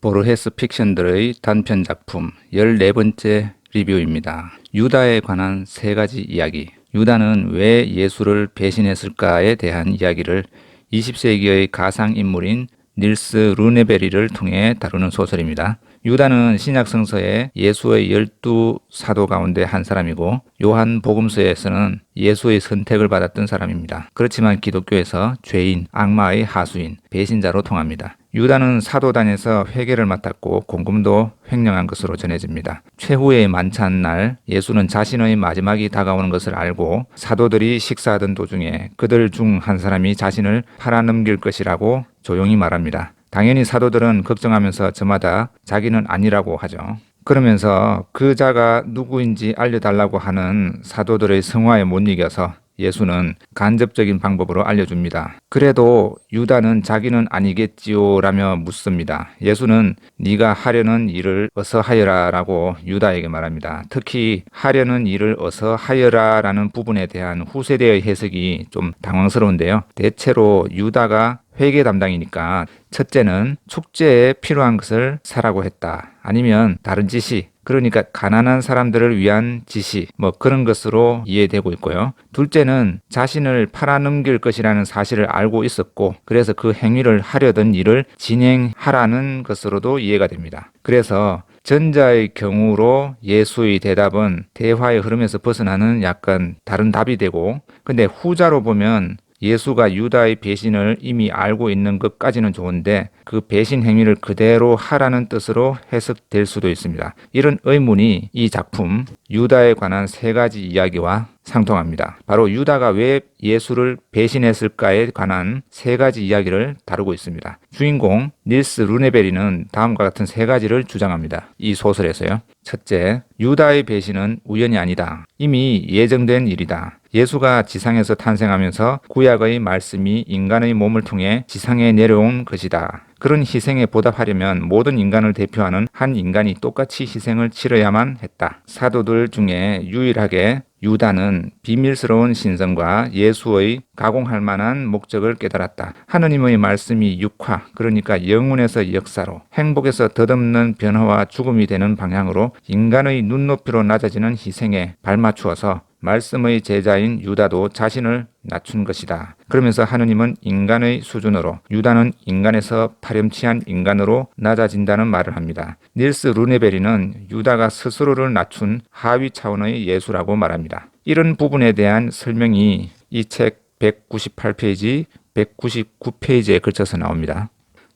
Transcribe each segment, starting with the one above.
보르헤스 픽션들의 단편 작품 14번째 리뷰입니다. 유다에 관한 세 가지 이야기. 유다는 왜 예수를 배신했을까에 대한 이야기를 20세기의 가상 인물인 닐스 루네베리를 통해 다루는 소설입니다. 유다는 신약 성서에 예수의 열두 사도 가운데 한 사람이고 요한 복음서에서는 예수의 선택을 받았던 사람입니다. 그렇지만 기독교에서 죄인, 악마의 하수인, 배신자로 통합니다. 유다는 사도단에서 회개를 맡았고 공금도 횡령한 것으로 전해집니다. 최후의 만찬 날 예수는 자신의 마지막이 다가오는 것을 알고 사도들이 식사하던 도중에 그들 중 한 사람이 자신을 팔아넘길 것이라고 조용히 말합니다. 당연히 사도들은 걱정하면서 저마다 자기는 아니라고 하죠. 그러면서 그 자가 누구인지 알려달라고 하는 사도들의 성화에 못 이겨서 예수는 간접적인 방법으로 알려줍니다. 그래도 유다는 자기는 아니겠지요라며 묻습니다. 예수는 네가 하려는 일을 어서 하여라라고 유다에게 말합니다. 특히 하려는 일을 어서 하여라라는 부분에 대한 후세대의 해석이 좀 당황스러운데요. 대체로 유다가 회계 담당이니까 첫째는 축제에 필요한 것을 사라고 했다. 아니면 다른 지시, 그러니까 가난한 사람들을 위한 지시, 뭐 그런 것으로 이해되고 있고요. 둘째는 자신을 팔아넘길 것이라는 사실을 알고 있었고, 그래서 그 행위를 하려던 일을 진행하라는 것으로도 이해가 됩니다. 그래서 전자의 경우로 예수의 대답은 대화의 흐름에서 벗어나는 약간 다른 답이 되고, 근데 후자로 보면 예수가 유다의 배신을 이미 알고 있는 것까지는 좋은데 그 배신 행위를 그대로 하라는 뜻으로 해석될 수도 있습니다. 이런 의문이 이 작품 유다에 관한 세 가지 이야기와 상통합니다. 바로 유다가 왜 예수를 배신했을까에 관한 세 가지 이야기를 다루고 있습니다. 주인공 닐스 루네베리는 다음과 같은 세 가지를 주장합니다. 이 소설에서요. 첫째, 유다의 배신은 우연이 아니다. 이미 예정된 일이다. 예수가 지상에서 탄생하면서 구약의 말씀이 인간의 몸을 통해 지상에 내려온 것이다. 그런 희생에 보답하려면 모든 인간을 대표하는 한 인간이 똑같이 희생을 치러야만 했다. 사도들 중에 유일하게 유다는 비밀스러운 신성과 예 수의 가공할 만한 목적을 깨달았다. 하느님의 말씀이 육화, 그러니까 영혼에서 역사로, 행복에서 덧없는 변화와 죽음이 되는 방향으로 인간의 눈높이로 낮아지는 희생에 발맞추어서 말씀의 제자인 유다도 자신을 낮춘 것이다. 그러면서 하느님은 인간의 수준으로 유다는 인간에서 파렴치한 인간으로 낮아진다는 말을 합니다. 닐스 루네베리는 유다가 스스로를 낮춘 하위 차원의 예수라고 말합니다. 이런 부분에 대한 설명이 이 책 198페이지, 199페이지에 걸쳐서 나옵니다.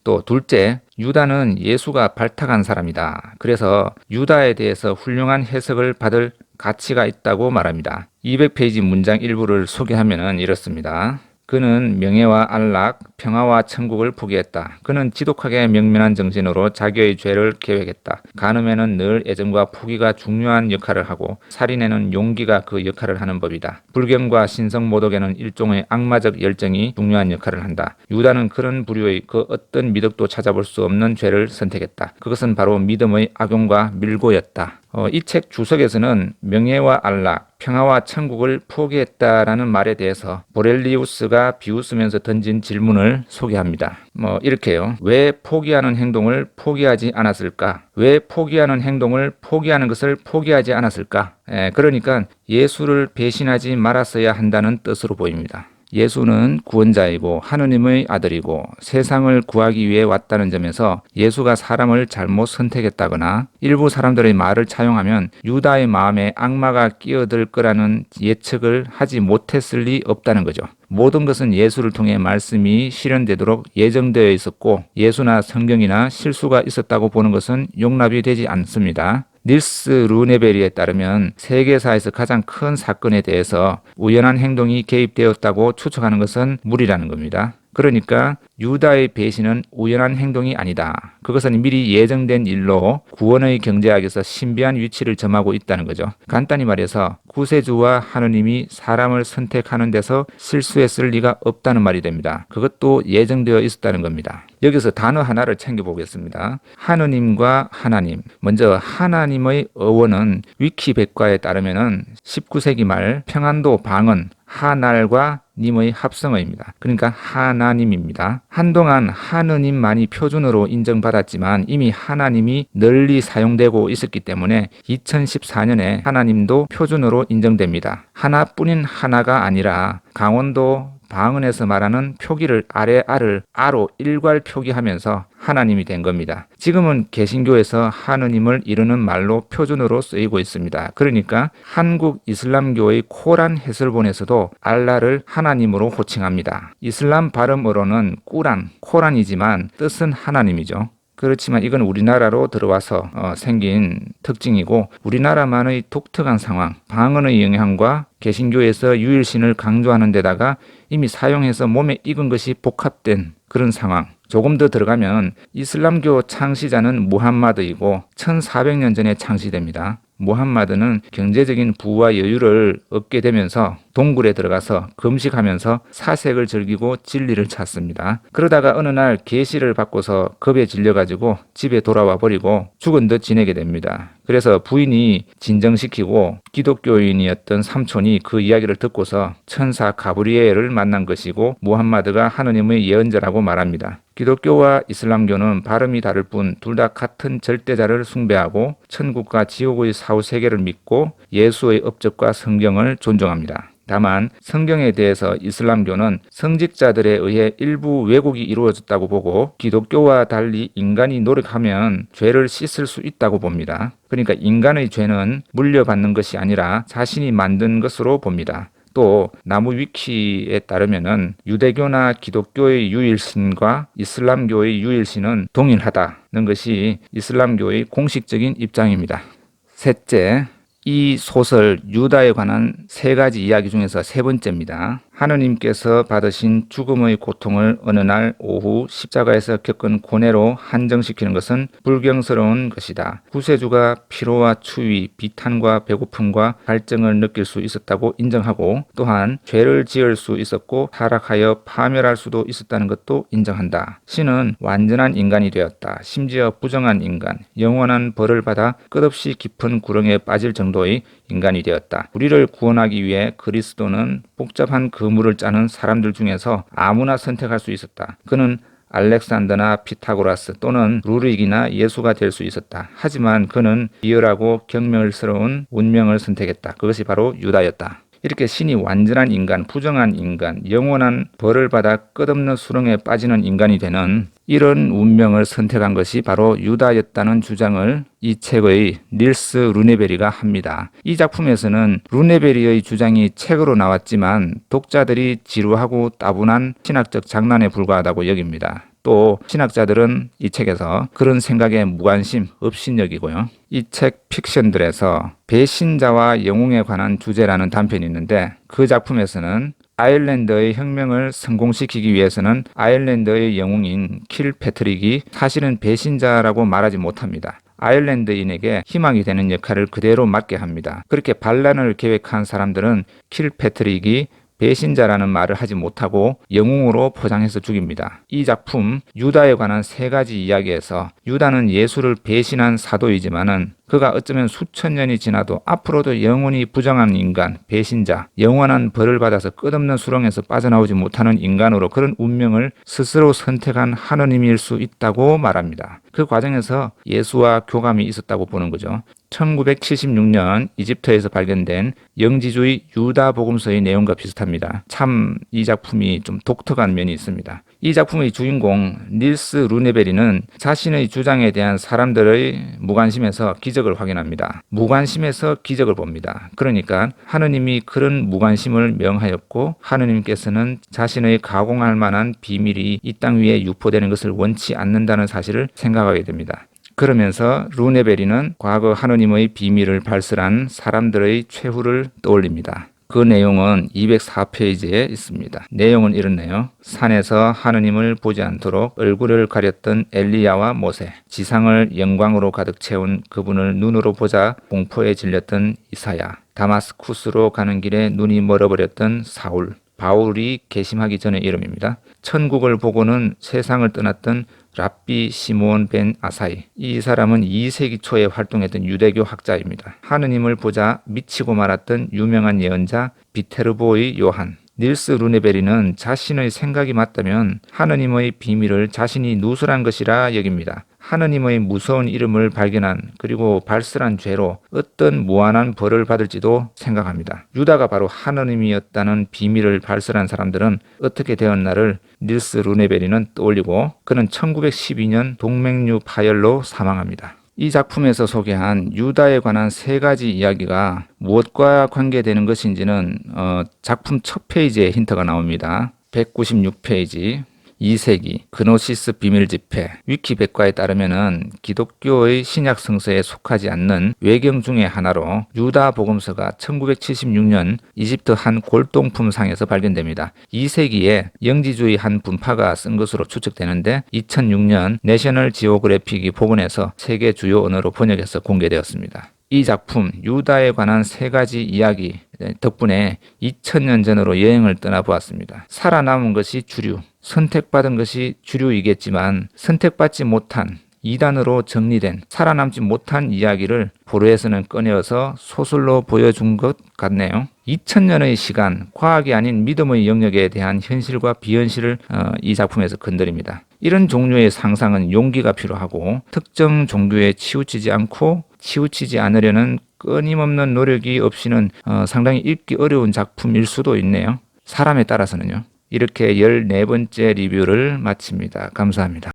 또 둘째, 유다는 예수가 발탁한 사람이다. 그래서 유다에 대해서 훌륭한 해석을 받을 가치가 있다고 말합니다. 200페이지 문장 일부를 소개하면 이렇습니다. 그는 명예와 안락, 평화와 천국을 포기했다. 그는 지독하게 명면한 정신으로 자기의 죄를 계획했다. 간음에는 늘 애정과 포기가 중요한 역할을 하고 살인에는 용기가 그 역할을 하는 법이다. 불경과 신성 모독에는 일종의 악마적 열정이 중요한 역할을 한다. 유다는 그런 부류의 그 어떤 미덕도 찾아볼 수 없는 죄를 선택했다. 그것은 바로 믿음의 악용과 밀고였다. 어, 이 책 주석에서는 명예와 안락, 평화와 천국을 포기했다라는 말에 대해서 보렐리우스가 비웃으면서 던진 질문을 소개합니다. 뭐 이렇게요. 왜 포기하는 행동을 포기하지 않았을까? 왜 포기하는 행동을 포기하는 것을 포기하지 않았을까? 에, 그러니까 예수를 배신하지 말았어야 한다는 뜻으로 보입니다. 예수는 구원자이고 하느님의 아들이고 세상을 구하기 위해 왔다는 점에서 예수가 사람을 잘못 선택했다거나 일부 사람들의 말을 차용하면 유다의 마음에 악마가 끼어들 거라는 예측을 하지 못했을 리 없다는 거죠. 모든 것은 예수를 통해 말씀이 실현되도록 예정되어 있었고 예수나 성경이나 실수가 있었다고 보는 것은 용납이 되지 않습니다. 닐스 루네베리에 따르면 세계사에서 가장 큰 사건에 대해서 우연한 행동이 개입되었다고 추측하는 것은 무리라는 겁니다. 그러니까 유다의 배신은 우연한 행동이 아니다. 그것은 미리 예정된 일로 구원의 경제학에서 신비한 위치를 점하고 있다는 거죠. 간단히 말해서 구세주와 하느님이 사람을 선택하는 데서 실수했을 리가 없다는 말이 됩니다. 그것도 예정되어 있었다는 겁니다. 여기서 단어 하나를 챙겨보겠습니다. 하느님과 하나님. 먼저 하나님의 어원은 위키백과에 따르면 19세기 말 평안도 방언 하날과 님의 합성어입니다. 그러니까 하나님입니다. 한동안 하느님만이 표준으로 인정받았지만 이미 하나님이 널리 사용되고 있었기 때문에 2014년에 하나님도 표준으로 인정됩니다. 하나뿐인 하나가 아니라 강원도 방언에서 말하는 표기를 아래 알을 아로 일괄 표기하면서 하나님이 된 겁니다. 지금은 개신교에서 하느님을 이루는 말로 표준으로 쓰이고 있습니다. 그러니까 한국 이슬람교의 코란 해설본에서도 알라를 하나님으로 호칭합니다. 이슬람 발음으로는 꾸란, 코란이지만 뜻은 하나님이죠. 그렇지만 이건 우리나라로 들어와서 어, 생긴 특징이고 우리나라만의 독특한 상황, 방언의 영향과 개신교에서 유일신을 강조하는 데다가 이미 사용해서 몸에 익은 것이 복합된 그런 상황. 조금 더 들어가면 이슬람교 창시자는 무함마드이고 1400년 전에 창시됩니다. 무함마드는 경제적인 부와 여유를 얻게 되면서 동굴에 들어가서 금식하면서 사색을 즐기고 진리를 찾습니다. 그러다가 어느 날 계시를 받고서 겁에 질려가지고 집에 돌아와 버리고 죽은 듯 지내게 됩니다. 그래서 부인이 진정시키고 기독교인이었던 삼촌이 그 이야기를 듣고서 천사 가브리엘을 만난 것이고 무함마드가 하느님의 예언자라고 말합니다. 기독교와 이슬람교는 발음이 다를 뿐 둘 다 같은 절대자를 숭배하고 천국과 지옥의 사후 세계를 믿고 예수의 업적과 성경을 존중합니다. 다만 성경에 대해서 이슬람교는 성직자들에 의해 일부 왜곡이 이루어졌다고 보고 기독교와 달리 인간이 노력하면 죄를 씻을 수 있다고 봅니다. 그러니까 인간의 죄는 물려받는 것이 아니라 자신이 만든 것으로 봅니다. 또 나무 위키에 따르면은 유대교나 기독교의 유일신과 이슬람교의 유일신은 동일하다는 것이 이슬람교의 공식적인 입장입니다. 셋째, 이 소설 유다에 관한 세 가지 이야기 중에서 세 번째입니다. 하느님께서 받으신 죽음의 고통을 어느 날 오후 십자가에서 겪은 고뇌로 한정시키는 것은 불경스러운 것이다. 구세주가 피로와 추위, 비탄과 배고픔과 갈증을 느낄 수 있었다고 인정하고 또한 죄를 지을 수 있었고 타락하여 파멸할 수도 있었다는 것도 인정한다. 신은 완전한 인간이 되었다. 심지어 부정한 인간, 영원한 벌을 받아 끝없이 깊은 구렁에 빠질 정도의 인간이 되었다. 우리를 구원하기 위해 그리스도는 복잡한 그 물을 짜는 사람들 중에서 아무나 선택할 수 있었다. 그는 알렉산더나 피타고라스 또는 루릭이나 예수가 될 수 있었다. 하지만 그는 비열하고 경멸스러운 운명을 선택했다. 그것이 바로 유다였다. 이렇게 신이 완전한 인간, 부정한 인간, 영원한 벌을 받아 끝없는 수렁에 빠지는 인간이 되는 이런 운명을 선택한 것이 바로 유다였다는 주장을 이 책의 닐스 루네베리가 합니다. 이 작품에서는 루네베리의 주장이 책으로 나왔지만 독자들이 지루하고 따분한 신학적 장난에 불과하다고 여깁니다. 또 신학자들은 이 책에서 그런 생각에 무관심, 업신여기고요. 이 책 픽션들에서 배신자와 영웅에 관한 주제라는 단편이 있는데 그 작품에서는 아일랜드의 혁명을 성공시키기 위해서는 아일랜드의 영웅인 킬 패트릭이 사실은 배신자라고 말하지 못합니다. 아일랜드인에게 희망이 되는 역할을 그대로 맡게 합니다. 그렇게 반란을 계획한 사람들은 킬 패트릭이 배신자라는 말을 하지 못하고 영웅으로 포장해서 죽입니다. 이 작품 유다에 관한 세 가지 이야기에서 유다는 예수를 배신한 사도이지만은 그가 어쩌면 수천 년이 지나도 앞으로도 영원히 부정한 인간, 배신자, 영원한 벌을 받아서 끝없는 수렁에서 빠져나오지 못하는 인간으로 그런 운명을 스스로 선택한 하느님일 수 있다고 말합니다. 그 과정에서 예수와 교감이 있었다고 보는 거죠. 1976년 이집트에서 발견된 영지주의 유다 복음서의 내용과 비슷합니다. 참 이 작품이 좀 독특한 면이 있습니다. 이 작품의 주인공 닐스 루네베리는 자신의 주장에 대한 사람들의 무관심에서 기적을 확인합니다. 무관심에서 기적을 봅니다. 그러니까 하느님이 그런 무관심을 명하였고 하느님께서는 자신의 가공할 만한 비밀이 이 땅 위에 유포되는 것을 원치 않는다는 사실을 생각하게 됩니다. 그러면서 루네베리는 과거 하느님의 비밀을 발설한 사람들의 최후를 떠올립니다. 그 내용은 204페이지에 있습니다. 내용은 이렇네요. 산에서 하느님을 보지 않도록 얼굴을 가렸던 엘리야와 모세, 지상을 영광으로 가득 채운 그분을 눈으로 보자 공포에 질렸던 이사야, 다마스쿠스로 가는 길에 눈이 멀어버렸던 사울, 바울이 개심하기 전의 이름입니다. 천국을 보고는 세상을 떠났던 랍비 시몬 벤 아사이. 이 사람은 2세기 초에 활동했던 유대교 학자입니다. 하느님을 보자 미치고 말았던 유명한 예언자 비테르보의 요한. 닐스 루네베리는 자신의 생각이 맞다면 하느님의 비밀을 자신이 누설한 것이라 여깁니다. 하느님의 무서운 이름을 발견한 그리고 발설한 죄로 어떤 무한한 벌을 받을지도 생각합니다. 유다가 바로 하느님이었다는 비밀을 발설한 사람들은 어떻게 되었나를 닐스 루네베리는 떠올리고 그는 1912년 동맥류 파열로 사망합니다. 이 작품에서 소개한 유다에 관한 세 가지 이야기가 무엇과 관계되는 것인지는 어, 작품 첫 페이지에 힌트가 나옵니다. 196페이지 2세기 그노시스 비밀 집회 위키백과에 따르면은 기독교의 신약 성서에 속하지 않는 외경 중의 하나로 유다 복음서가 1976년 이집트 한 골동품 상에서 발견됩니다. 2세기에 영지주의 한 분파가 쓴 것으로 추측되는데 2006년 내셔널 지오그래픽이 복원해서 세계 주요 언어로 번역해서 공개되었습니다. 이 작품 유다에 관한 세 가지 이야기 덕분에 2000년 전으로 여행을 떠나보았습니다. 살아남은 것이 주류, 선택받은 것이 주류이겠지만 선택받지 못한 이단으로 정리된 살아남지 못한 이야기를 보루에서는 꺼내어서 소설로 보여준 것 같네요. 2000년의 시간, 과학이 아닌 믿음의 영역에 대한 현실과 비현실을 어, 이 작품에서 건드립니다. 이런 종류의 상상은 용기가 필요하고 특정 종교에 치우치지 않고 치우치지 않으려는 끊임없는 노력이 없이는 어, 상당히 읽기 어려운 작품일 수도 있네요. 사람에 따라서는요. 이렇게 14번째 리뷰를 마칩니다. 감사합니다.